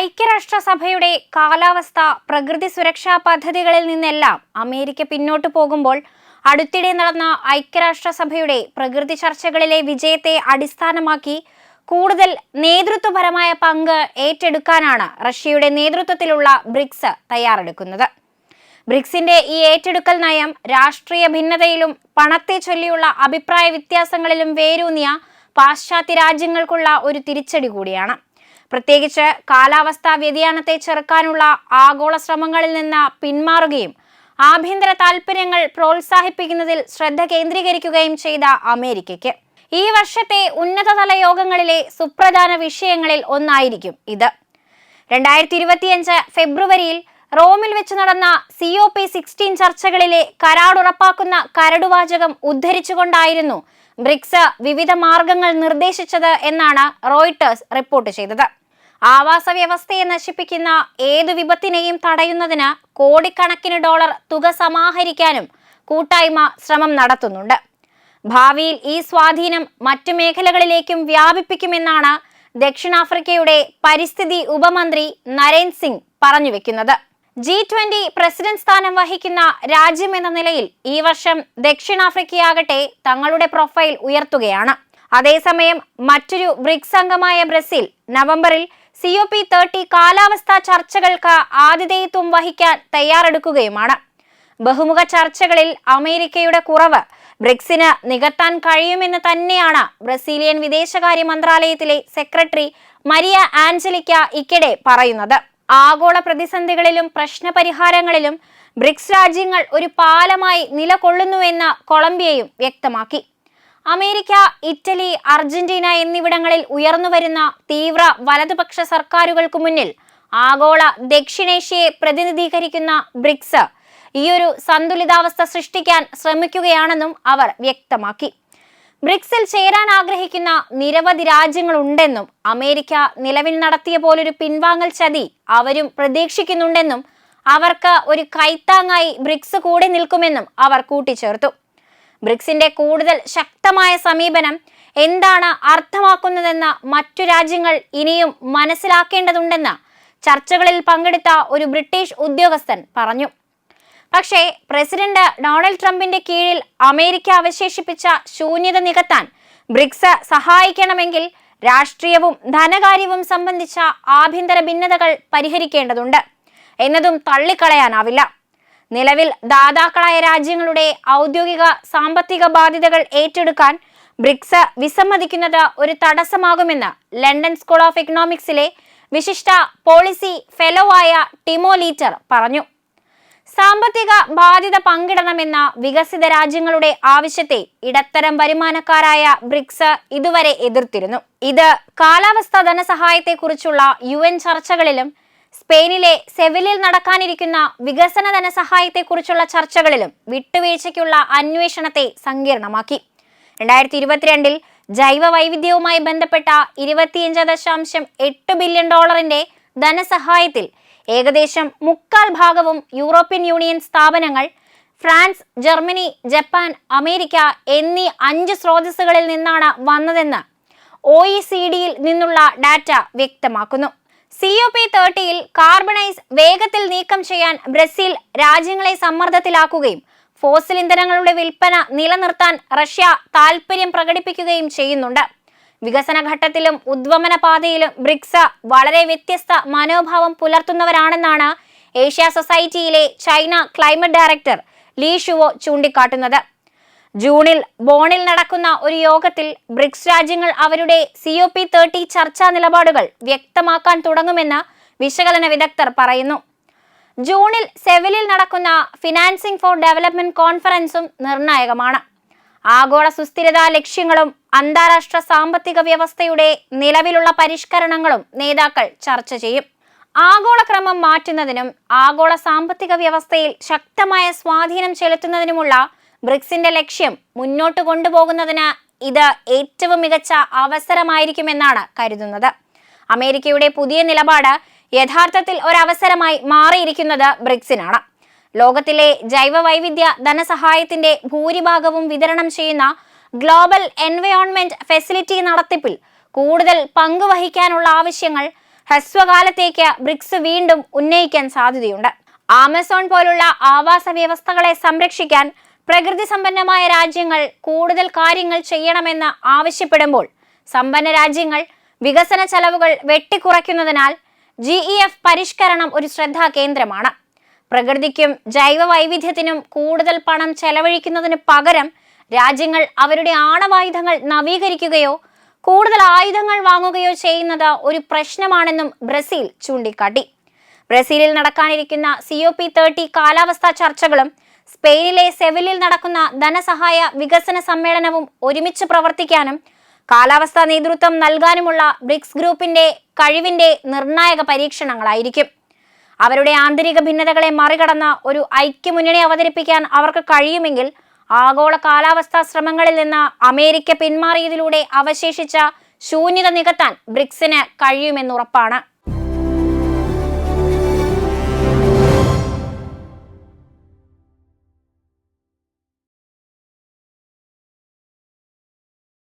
ഐക്യരാഷ്ട്രസഭയുടെ കാലാവസ്ഥ പ്രകൃതി സുരക്ഷാ പദ്ധതികളിൽ നിന്നെല്ലാം അമേരിക്ക പിന്നോട്ടു പോകുമ്പോൾ അടുത്തിടെ നടന്ന ഐക്യരാഷ്ട്രസഭയുടെ പ്രകൃതി ചർച്ചകളിലെ വിജയത്തെ അടിസ്ഥാനമാക്കി കൂടുതൽ നേതൃത്വപരമായ പങ്ക് ഏറ്റെടുക്കാനാണ് റഷ്യയുടെ നേതൃത്വത്തിലുള്ള ബ്രിക്സ് തയ്യാറെടുക്കുന്നത്. ബ്രിക്സിന്റെ ഈ ഏറ്റെടുക്കൽ നയം രാഷ്ട്രീയ ഭിന്നതയിലും പണത്തെ ചൊല്ലിയുള്ള അഭിപ്രായ വ്യത്യാസങ്ങളിലും വേരൂന്നിയ പാശ്ചാത്യ രാജ്യങ്ങൾക്കുള്ള ഒരു തിരിച്ചടി കൂടിയാണ്. പ്രത്യേകിച്ച് കാലാവസ്ഥാ വ്യതിയാനത്തെ ചെറുക്കാനുള്ള ആഗോള ശ്രമങ്ങളിൽ നിന്ന് പിന്മാറുകയും ആഭ്യന്തര താൽപ്പര്യങ്ങൾ പ്രോത്സാഹിപ്പിക്കുന്നതിൽ ശ്രദ്ധ കേന്ദ്രീകരിക്കുകയും ചെയ്ത അമേരിക്കയ്ക്ക്. ഈ വർഷത്തെ ഉന്നതതല യോഗങ്ങളിലെ സുപ്രധാന വിഷയങ്ങളിൽ ഒന്നായിരിക്കും ഇത്. രണ്ടായിരത്തി ഇരുപത്തിയഞ്ച് ഫെബ്രുവരിയിൽ റോമിൽ വെച്ച് നടന്ന സി ഒ പി സിക്സ്റ്റീൻ ചർച്ചകളിലെ കരാറുറപ്പാക്കുന്ന കരടുവാചകം ഉദ്ധരിച്ചുകൊണ്ടായിരുന്നു ബ്രിക്സ് വിവിധ മാർഗങ്ങൾ നിർദ്ദേശിച്ചത് എന്നാണ് റോയിട്ടേഴ്സ് റിപ്പോർട്ട് ചെയ്തത്. ആവാസ വ്യവസ്ഥയെ നശിപ്പിക്കുന്ന ഏതു വിപത്തിനെയും തടയുന്നതിന് കോടിക്കണക്കിന് ഡോളർ തുക സമാഹരിക്കാനും കൂട്ടായ്മ ശ്രമം നടത്തുന്നുണ്ട്. ഭാവിയിൽ ഈ സ്വാധീനം മറ്റു മേഖലകളിലേക്കും വ്യാപിപ്പിക്കുമെന്നാണ് ദക്ഷിണാഫ്രിക്കയുടെ പരിസ്ഥിതി ഉപമന്ത്രി നരേൻ സിംഗ് പറഞ്ഞു വെക്കുന്നത് ജി ട്വന്റി പ്രസിഡന്റ് സ്ഥാനം വഹിക്കുന്ന രാജ്യം എന്ന നിലയിൽ ഈ വർഷം ദക്ഷിണാഫ്രിക്കയാകട്ടെ തങ്ങളുടെ പ്രൊഫൈൽ ഉയർത്തുകയാണ്. അതേസമയം മറ്റൊരു ബ്രിക്സ് അംഗമായ ബ്രസീൽ നവംബറിൽ സി ഒ പി തേർട്ടി കാലാവസ്ഥാ ചർച്ചകൾക്ക് ആതിഥേയത്വം വഹിക്കാൻ തയ്യാറെടുക്കുകയുമാണ്. ബഹുമുഖ ചർച്ചകളിൽ അമേരിക്കയുടെ കുറവ് ബ്രിക്സിന് നികത്താൻ കഴിയുമെന്ന് തന്നെയാണ് ബ്രസീലിയൻ വിദേശകാര്യ മന്ത്രാലയത്തിലെ സെക്രട്ടറി മരിയ ആഞ്ചലിക്ക ഇക്കിടെ പറയുന്നത്. ആഗോള പ്രതിസന്ധികളിലും പ്രശ്നപരിഹാരങ്ങളിലും ബ്രിക്സ് രാജ്യങ്ങൾ ഒരു പാലമായി നിലകൊള്ളുന്നുവെന്ന് കൊളംബിയയും വ്യക്തമാക്കി. അമേരിക്ക ഇറ്റലി അർജന്റീന എന്നിവിടങ്ങളിൽ ഉയർന്നുവരുന്ന തീവ്ര വലതുപക്ഷ സർക്കാരുകൾക്ക് മുന്നിൽ ആഗോള ദക്ഷിണേഷ്യയെ പ്രതിനിധീകരിക്കുന്ന ബ്രിക്സ് ഈയൊരു സന്തുലിതാവസ്ഥ സൃഷ്ടിക്കാൻ ശ്രമിക്കുകയാണെന്നും അവർ വ്യക്തമാക്കി. ബ്രിക്സിൽ ചേരാൻ ആഗ്രഹിക്കുന്ന നിരവധി രാജ്യങ്ങളുണ്ടെന്നും അമേരിക്ക നിലവിൽ നടത്തിയ പോലൊരു പിൻവാങ്ങൽ ചതി അവരും പ്രതീക്ഷിക്കുന്നുണ്ടെന്നും അവർക്ക് ഒരു കൈത്താങ്ങായി ബ്രിക്സ് കൂടെ നിൽക്കുമെന്നും അവർ കൂട്ടിച്ചേർത്തു. ബ്രിക്സിന്റെ കൂടുതൽ ശക്തമായ സമീപനം എന്താണ് അർത്ഥമാക്കുന്നതെന്ന് മറ്റു രാജ്യങ്ങൾ ഇനിയും മനസ്സിലാക്കേണ്ടതുണ്ടെന്ന് ചർച്ചകളിൽ പങ്കെടുത്ത ഒരു ബ്രിട്ടീഷ് ഉദ്യോഗസ്ഥൻ പറഞ്ഞു. പക്ഷേ പ്രസിഡന്റ് ഡൊണാൾഡ് ട്രംപിന്റെ കീഴിൽ അമേരിക്ക അവശേഷിപ്പിച്ച ശൂന്യത നികത്താൻ ബ്രിക്സ് സഹായിക്കണമെങ്കിൽ രാഷ്ട്രീയവും ധനകാര്യവും സംബന്ധിച്ച ആഭ്യന്തര ഭിന്നതകൾ പരിഹരിക്കേണ്ടതുണ്ട്. എന്നതും തള്ളിക്കളയാനാവില്ല. നിലവിൽ ദാതാക്കളായ രാജ്യങ്ങളുടെ ഔദ്യോഗിക സാമ്പത്തിക ബാധ്യതകൾ ഏറ്റെടുക്കാൻ ബ്രിക്സ് വിസമ്മതിക്കുന്നത് ഒരു തടസ്സമാകുമെന്ന് ലണ്ടൻ സ്കൂൾ ഓഫ് എക്കണോമിക്സിലെ വിശിഷ്ട പോളിസി ഫെലോ ആയ ടിമോ ലീറ്റർ പറഞ്ഞു. സാമ്പത്തിക ബാധ്യത പങ്കിടണമെന്ന വികസിത രാജ്യങ്ങളുടെ ആവശ്യത്തെ ഇടത്തരം വരുമാനക്കാരായ ബ്രിക്സ് ഇതുവരെ എതിർത്തിരുന്നു. ഇത് കാലാവസ്ഥാ ധനസഹായത്തെക്കുറിച്ചുള്ള യു എൻ ചർച്ചകളിലും സ്പെയിനിലെ സെവിലിൽ നടക്കാനിരിക്കുന്ന വികസന ധനസഹായത്തെക്കുറിച്ചുള്ള ചർച്ചകളിലും വിട്ടുവീഴ്ചയ്ക്കുള്ള അന്വേഷണത്തെ സങ്കീർണമാക്കി. രണ്ടായിരത്തി ഇരുപത്തിരണ്ടിൽ ജൈവ വൈവിധ്യവുമായി ബന്ധപ്പെട്ട ഇരുപത്തിയഞ്ച് ദശാംശം എട്ട് ബില്യൺ ഡോളറിന്റെ ധനസഹായത്തിൽ ഏകദേശം മുക്കാൽ ഭാഗവും യൂറോപ്യൻ യൂണിയൻ സ്ഥാപനങ്ങൾ ഫ്രാൻസ് ജർമ്മനി ജപ്പാൻ അമേരിക്ക എന്നീ അഞ്ച് സ്രോതസ്സുകളിൽ നിന്നാണ് വന്നതെന്ന് ഒ നിന്നുള്ള ഡാറ്റ വ്യക്തമാക്കുന്നു. സി ഒ പി തേർട്ടിയിൽ കാർബണൈസ് വേഗത്തിൽ നീക്കം ചെയ്യാൻ ബ്രസീൽ രാജ്യങ്ങളെ സമ്മർദ്ദത്തിലാക്കുകയും ഫോസിൽ ഇന്ധനങ്ങളുടെ വിൽപ്പന നിലനിർത്താൻ റഷ്യ താൽപര്യം പ്രകടിപ്പിക്കുകയും ചെയ്യുന്നുണ്ട്. വികസന ഘട്ടത്തിലും ഉദ്വമന പാതയിലും ബ്രിക്സ വളരെ വ്യത്യസ്ത മനോഭാവം പുലർത്തുന്നവരാണെന്നാണ് Asia സൊസൈറ്റിയിലെ China climate director Li Shuo ചൂണ്ടിക്കാട്ടുന്നത്. ജൂണിൽ ബോണിൽ നടക്കുന്ന ഒരു യോഗത്തിൽ ബ്രിക്സ് രാജ്യങ്ങൾ അവരുടെ സി ഒ പി തേർട്ടി ചർച്ചാ നിലപാടുകൾ വ്യക്തമാക്കാൻ തുടങ്ങുമെന്ന് വിശകലന വിദഗ്ധർ പറയുന്നു. ജൂണിൽ സെവിലിൽ നടക്കുന്ന ഫിനാൻസിംഗ് ഫോർ ഡെവലപ്മെന്റ് കോൺഫറൻസും നിർണായകമാണ്. ആഗോള സുസ്ഥിരതാ ലക്ഷ്യങ്ങളും അന്താരാഷ്ട്ര സാമ്പത്തിക വ്യവസ്ഥയുടെ നിലവിലുള്ള പരിഷ്കരണങ്ങളും നേതാക്കൾ ചർച്ച ചെയ്യും. ആഗോള ക്രമം മാറ്റുന്നതിനും ആഗോള സാമ്പത്തിക വ്യവസ്ഥയിൽ ശക്തമായ സ്വാധീനം ചെലുത്തുന്നതിനുമുള്ള ബ്രിക്സിന്റെ ലക്ഷ്യം മുന്നോട്ട് കൊണ്ടുപോകുന്നതിന് ഇത് ഏറ്റവും മികച്ച അവസരമായിരിക്കുമെന്നാണ് കരുതുന്നത്. അമേരിക്കയുടെ പുതിയ നിലപാട് യഥാർത്ഥത്തിൽ ഒരവസരമായി മാറിയിരിക്കുന്നത് ബ്രിക്സിനാണ്. ലോകത്തിലെ ജൈവ വൈവിധ്യ ധനസഹായത്തിന്റെ ഭൂരിഭാഗവും വിതരണം ചെയ്യുന്ന ഗ്ലോബൽ എൻവയോൺമെന്റ് ഫെസിലിറ്റി നടത്തിപ്പിൽ കൂടുതൽ പങ്കുവഹിക്കാനുള്ള ആവശ്യങ്ങൾ ഹ്രസ്വകാലത്തേക്ക് ബ്രിക്സ് വീണ്ടും ഉന്നയിക്കാൻ സാധ്യതയുണ്ട്. ആമസോൺ പോലുള്ള ആവാസ വ്യവസ്ഥകളെ സംരക്ഷിക്കാൻ പ്രകൃതി സമ്പന്നമായ രാജ്യങ്ങൾ കൂടുതൽ കാര്യങ്ങൾ ചെയ്യണമെന്ന് ആവശ്യപ്പെടുമ്പോൾ സമ്പന്ന രാജ്യങ്ങൾ വികസന ചെലവുകൾ വെട്ടിക്കുറയ്ക്കുന്നതിനാൽ ജി ഇ എഫ് പരിഷ്കരണം ഒരു ശ്രദ്ധാ കേന്ദ്രമാണ്. പ്രകൃതിക്കും ജൈവ വൈവിധ്യത്തിനും കൂടുതൽ പണം ചെലവഴിക്കുന്നതിന് പകരം രാജ്യങ്ങൾ അവരുടെ ആണവായുധങ്ങൾ നവീകരിക്കുകയോ കൂടുതൽ ആയുധങ്ങൾ വാങ്ങുകയോ ചെയ്യുന്നത് ഒരു പ്രശ്നമാണെന്നും ബ്രസീൽ ചൂണ്ടിക്കാട്ടി. ബ്രസീലിൽ നടക്കാനിരിക്കുന്ന സി ഒ പി തേർട്ടി കാലാവസ്ഥാ ചർച്ചകളും സ്പെയിനിലെ സെവിലിൽ നടക്കുന്ന ധനസഹായ വികസന സമ്മേളനവും ഒരുമിച്ച് പ്രവർത്തിക്കാനും കാലാവസ്ഥാ നേതൃത്വം നൽകാനുമുള്ള ബ്രിക്സ് ഗ്രൂപ്പിന്റെ കഴിവിന്റെ നിർണായക പരീക്ഷണങ്ങളായിരിക്കും. അവരുടെ ആന്തരിക ഭിന്നതകളെ മറികടന്ന ഒരു ഐക്യമുന്നണി അവതരിപ്പിക്കാൻ അവർക്ക് കഴിയുമെങ്കിൽ ആഗോള കാലാവസ്ഥാ ശ്രമങ്ങളിൽ നിന്ന് അമേരിക്ക പിന്മാറിയതിലൂടെ അവശേഷിച്ച ശൂന്യത നികത്താൻ ബ്രിക്സിന് കഴിയുമെന്നുറപ്പാണ്.